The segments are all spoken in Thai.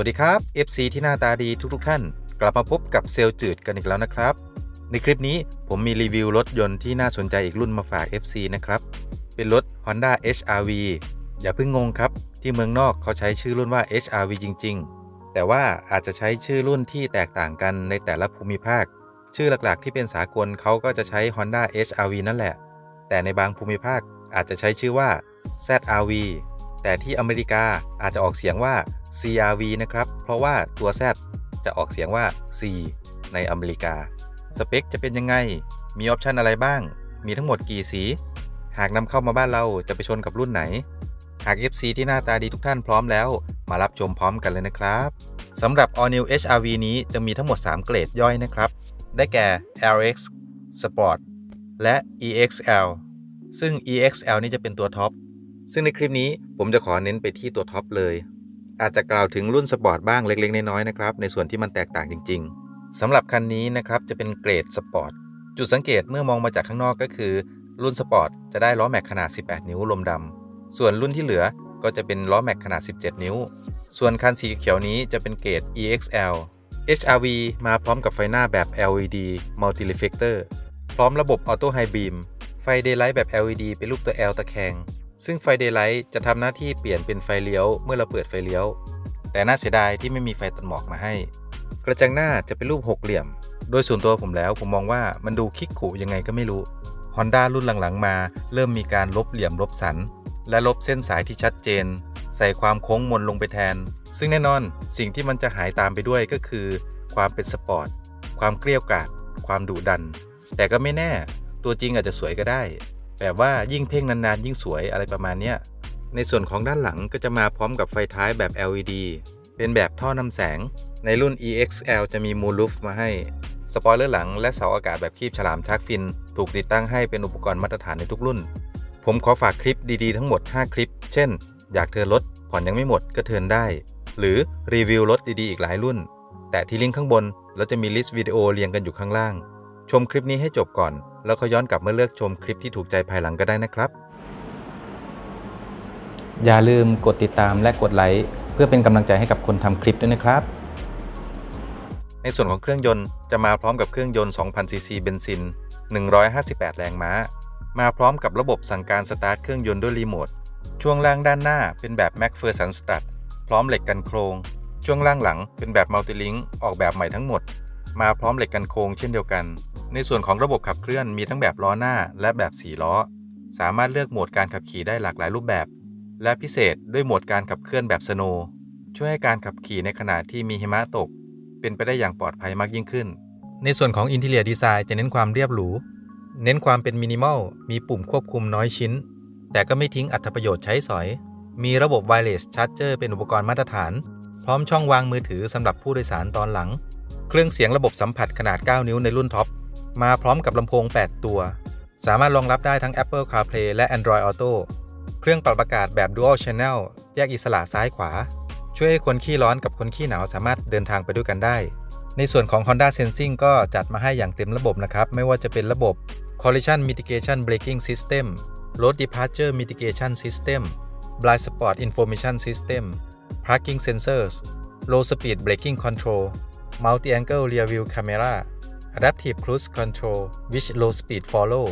วัสดีครับ FC ที่หน้าตาดีทุกๆท่าน กลับมาพบกับเซลล์จืดกันอีกแล้วนะครับ ในคลิปนี้ผมมีรีวิวรถยนต์ที่น่าสนใจอีกรุ่นมาฝาก FC นะครับ เป็นรถ Honda HRV อย่าเพิ่งงงครับ ที่เมืองนอกเขาใช้ชื่อรุ่นว่า HRV จริง ๆ แต่ว่าอาจจะใช้ชื่อรุ่นที่แตกต่างกันในแต่ละภูมิภาค ชื่อหลักๆ ที่เป็นสากลเขาก็จะใช้ Honda HRV นั่นแหละ แต่ในบางภูมิภาคอาจจะใช้ชื่อว่า ZRV แต่ที่อเมริกาอาจจะออกเสียงว่า CRV นะครับ เพราะว่าตัว Z จะออกเสียงว่า C ในอเมริกา สเปคจะเป็นยังไง มีออปชันอะไรบ้าง มีทั้งหมดกี่สี หากนำเข้ามาบ้านเราจะไปชนกับรุ่นไหน หาก FC ที่หน้าตาดีทุกท่านพร้อมแล้ว มารับชมพร้อมกันเลยนะครับสำหรับ All New HRV นี้จะมีทั้งหมด 3 เกรดย่อยนะครับ ได้แก่ LX Sport และ EXL ซึ่ง EXL นี่จะเป็นตัวท็อป ซึ่งในคลิปนี้ ผมจะขอเน้นไปที่ตัวท็อปเลย อาจจะกล่าวถึงรุ่นสปอร์ตบ้างเล็ก ๆ น้อยๆนะครับ ในส่วนที่มันแตกต่างจริง ๆสำหรับคันนี้นะครับจะเป็นเกรดสปอร์ตจุดสังเกตเมื่อมองมาจากข้างนอกก็คือ รุ่นสปอร์ตจะได้ล้อแม็กขนาด 18 นิ้วลมดำส่วนรุ่นที่เหลือก็จะเป็นล้อแม็กขนาด 17 นิ้ว ส่วนคันสีเขียวนี้จะเป็นเกรด EXL HRV มาพร้อมกับไฟหน้าแบบ LED Multi Reflector พร้อมระบบ Auto High Beam ไฟ Daylight แบบ LED เป็นรูปตัว L ตะแคง ซึ่งไฟ Daylight จะทำหน้าที่เปลี่ยนเป็นไฟเลี้ยวเมื่อเราเปิดไฟเลี้ยว แต่น่าเสียดายที่ไม่มีไฟตัดหมอกมาให้ กระจังหน้าจะเป็นรูปหกเหลี่ยม โดยส่วนตัวผมแล้วผมมองว่ามันดูคิกขู่ยังไงก็ไม่รู้ Honda รุ่นหลังๆมา เริ่มมีการลบเหลี่ยมลบสัน และลบเส้นสายที่ชัดเจน ใส่ความโค้งมนลงไปแทน ซึ่งแน่นอนสิ่งที่มันจะหายตามไปด้วยก็คือ ความเป็นสปอร์ตความเกลี้ยวกราดความดุดัน แต่ก็ไม่แน่ ตัวจริงอาจจะสวยก็ได้ แบบว่ายิ่งเพ่งนานๆ ยิ่งสวยอะไรประมาณเนี้ยในส่วนของด้านหลังก็จะมาพร้อมกับไฟท้ายแบบ LED เป็นแบบท่อนำแสง ในรุ่น EXL จะมีมูลูฟมาให้ สปอยเลอร์หลังและเสาอากาศแบบคีบฉลามชาร์กฟิน ถูกติดตั้งให้เป็นอุปกรณ์มาตรฐานในทุกรุ่น ผมขอฝากคลิปดีๆทั้งหมด 5 คลิป เช่น อยากเทินรถผ่อนยังไม่หมดก็เทินได้ หรือรีวิวรถดีๆอีกหลายรุ่น แต่ที่ลิงก์ข้างบนแล้วจะมีลิสต์วิดีโอเรียงกันอยู่ข้างล่าง ชมคลิปนี้ให้จบก่อน แล้วก็ย้อนกลับมาเลือกชมคลิปที่ถูกใจภายหลังก็ได้นะครับ อย่าลืมกดติดตามและกดไลค์เพื่อเป็นกำลังใจให้กับคนทำคลิปด้วยนะครับ ในส่วนของเครื่องยนต์จะมาพร้อมกับเครื่องยนต์ 2,000 ซีซีเบนซิน 158 แรงม้า มาพร้อมกับระบบสั่งการสตาร์ทเครื่องยนต์ด้วยรีโมท ช่วงล่างด้านหน้าเป็นแบบ m a c p h e r s o n Strut พร้อมเหล็กกันโครง ช่วงล่างหลังเป็นแบบ Multilink ออกแบบใหม่ทั้งหมด มาพร้อมเหล็กกันโครงเช่นเดียวกัน ในส่วนของระบบขับเคลื่อนมีทั้งแบบล้อหน้าและแบบ4ล้อ สามารถเลือกโหมดการขับขี่ได้หลากหลายรูปแบบ และพิเศษด้วยโหมดการขับเคลื่อนแบบสโนว์ช่วยให้การขับขี่ในขณะที่มีหิมะตก เป็นไปได้อย่างปลอดภัยมากยิ่งขึ้น ในส่วนของอินเท i รียดีไซน์จะเน้นความเรียบหรู เน้นความเป็นมินิมอล มีปุ่มควบคุมน้อยชิ้น แต่ก็ไม่ทิ้งอัตประโยชน์ใช้สอย มีระบบ Wireless Charger เป็นอุปกรณ์มาตรฐาน พร้อมช่องวางมือถือสำหรับผู้โดยสารตอนหลัง เครื่องเสียงระบบสัมผัสขนาด 9 นิ้วในรุ่นท็อป มาพร้อมกับลำโพง 8 ตัว สามารถรองรับได้ทั้ง Apple CarPlay และ Android Auto เครื่องปรับอากาศแบบ Dual Channel แยกอิสระซ้ายขวา ช่วยให้คนขี้ร้อนกับคนขี้หนาวสามารถเดินทางไปด้วยกันได้ ในส่วนของ Honda Sensing ก็จัดมาให้อย่างเต็มระบบนะครับ ไม่ว่าจะเป็นระบบ Collision Mitigation Braking System Road Departure Mitigation System Blind Spot Information System Parking Sensors Low Speed Braking Control Multi Angle Rear View Camera Adaptive Cruise Control Which Low Speed Follow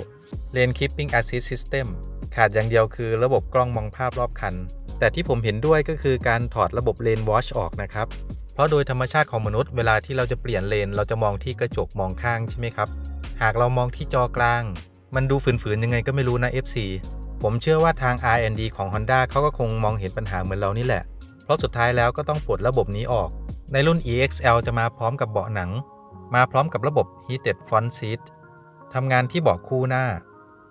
Lane Keeping Assist System ขาดอย่างเดียวคือระบบกล้องมองภาพรอบคัน แต่ที่ผมเห็นด้วยก็คือการถอดระบบ Lane Watch ออกนะครับ เพราะโดยธรรมชาติของมนุษย์เวลาที่เราจะเปลี่ยนเลน เราจะมองที่กระจกมองข้างใช่ไหมครับ หากเรามองที่จอกลาง มันดูฝืนๆยังไงก็ไม่รู้นะ FC ผมเชื่อว่าทาง R&D ของ Honda เขาก็คงมองเห็นปัญหาเหมือนเรานี่แหละ เพราะสุดท้ายแล้วก็ต้องปลดระบบนี้ออก ในรุ่น EXL จะมาพร้อมกับเบาะหนัง มาพร้อมกับระบบ Heated Front Seat ทำงานที่เบาะคู่หน้า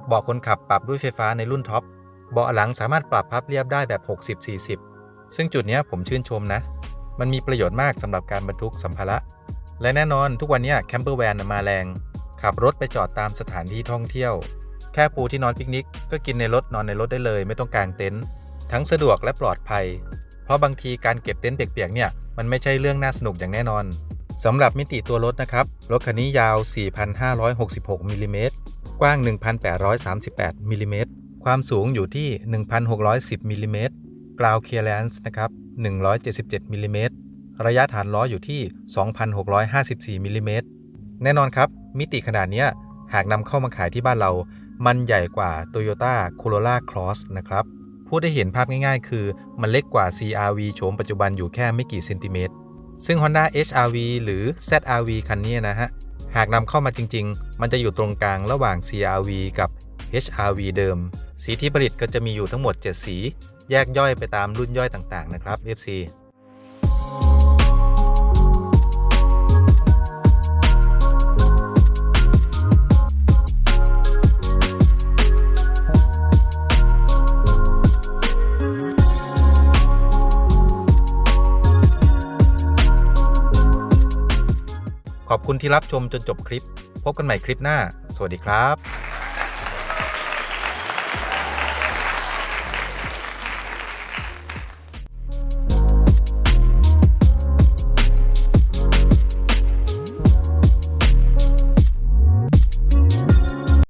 เบาะคนขับปรับด้วยไฟฟ้าในรุ่นท็อป เบาะหลังสามารถปรับพับเรียบได้แบบ 60-40 ซึ่งจุดนี้ผมชื่นชมนะ มันมีประโยชน์มากสำหรับการบรรทุกสัมภาระ และแน่นอนทุกวันนี้แคมเปอร์แวนมาแรง ขับรถไปจอดตามสถานที่ท่องเที่ยว แค่ปูที่นอนปิกนิก ก็กินในรถนอนในรถได้เลย ไม่ต้องกางเต็นท์ ทั้งสะดวกและปลอดภัย เพราะบางทีการเก็บเต็นท์เปียกๆเนี่ย มันไม่ใช่เรื่องน่าสนุกอย่างแน่นอนสำหรับมิติตัวรถนะครับ รถคันนี้ยาว 4,566มิลลิเมตรกว้าง 1,838มิลลิเมตรความสูงอยู่ที่ 1,610มิลลิเมตรกราวเคลียร์แลนซ์นะครับ 177มิลลิเมตรระยะฐานล้ออยู่ที่ 2,654มิลลิเมตรแน่นอนครับ มิติขนาดนี้หากนำเข้ามาขายที่บ้านเรา มันใหญ่กว่า Toyota Corolla Cross นะครับ พูดได้เห็นภาพง่ายๆ คือมันเล็กกว่า CRV โฉมปัจจุบันอยู่แค่ไม่กี่เซนติเมตร ซึ่ง Honda HRV หรือ ZRV คันนี้นะฮะ หากนำเข้ามาจริง ๆ มันจะอยู่ตรงกลางระหว่าง CRV กับ HRV เดิม สีที่ผลิตก็จะมีอยู่ทั้งหมด 7 สี แยกย่อยไปตามรุ่นย่อยต่างๆ นะครับ FC ขอบคุณที่รับชมจนจบคลิป พบกันใหม่คลิปหน้า สวัสดีครับ